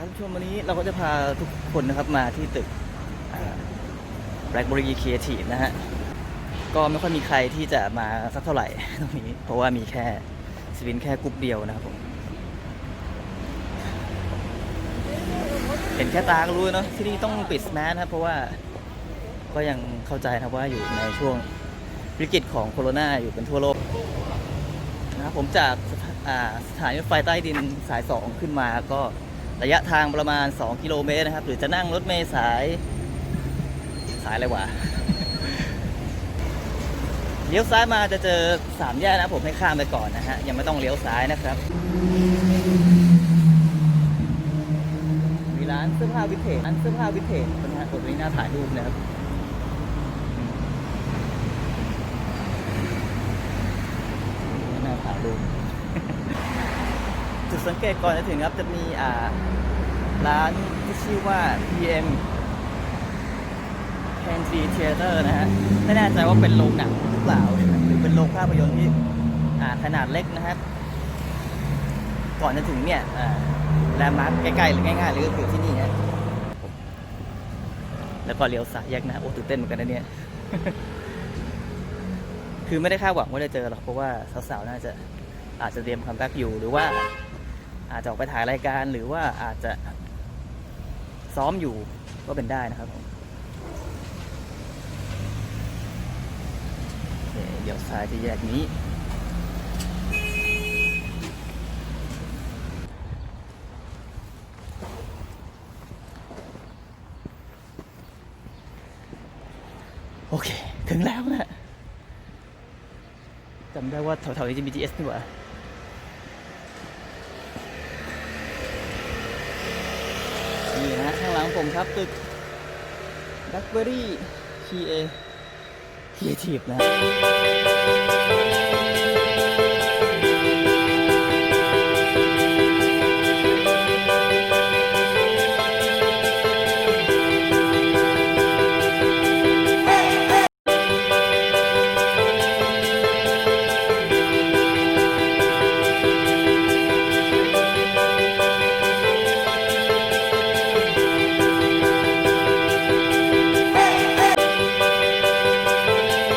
ท่านผู้ชมวันนี้เราก็จะพาทุกคนนะครับมาที่ตึกแบล็กบริ c ค e ทีฟนะฮะ ก็ไม่ค่อยมีใครที่จะมาสักเท่าไหร่ตรงนี้ เพราะว่ามีแค่สวินแค่กรุ๊ปเดียวนะครับผม เห็นแค่ตาก็รู้เนาะที่นี่ต้องปิดแมสนะครับเพราะว่าก็ยังเข้าใจนะว่าอยู่ในช่วงวิกฤตของโคโรนาอยู่เป็นทั่วโลกนะครับผมจากสถาอ่าสถานีรถไฟใต้ดินสาย 2 ขึ้นมาก็ ระยะทางประมาณ 2 กิโลเมตรนะครับ หรือจะนั่งรถเมล์สาย สายอะไรวะเลี้ยวซ้ายมาจะเจอสามแยกนะผมให้ข้ามไปก่อนนะฮะ ยังไม่ต้องเลี้ยวซ้ายนะครับ มีร้านเสื้อผ้าวิเทจร้านเสื้อผ้าวิเทจนะฮะตรงนี้น่าถ่ายรูปนะครับน่าถ่ายรูป สังเกตก่อนจะถึงครับจะมีอ่าร้านที่ชื่อว่า PM p a n t r y Theater นะฮะไม่แน่ใจว่าเป็นโรงหนังหรือเปล่าหรือเป็นโรงภาพยนตร์ที่อ่าขนาดเล็กนะครับก่อนจะถึงเนี่ยแลนด์มาร์คใกล้ๆหรือง่ายๆเลยก็คือที่นี่ฮะแล้วก็เลี้ยวซ้ายแยกนะโอ้ตื่นเต้นเหมือนกันนะเนี่ยคือไม่ได้คาดหวังว่าจะเจอหรอกเพราะว่าสาวๆน่าจะอาจจะเตรียมคัมแบ็กอยู่หรือว่า อาจจะออกไปถ่ายรายการหรือว่าอาจจะซ้อมอยู่ก็เป็นได้นะครับผมเคเดี๋ยวซ้ายที่แยกนี้ โอเค ถึงแล้วนะจำได้ว่าแถวๆนี้จะมี GS นี่หว่านี่นะข้างหลังผมครับตึกดักเบอรี่ TA เอคีเอทีบนะ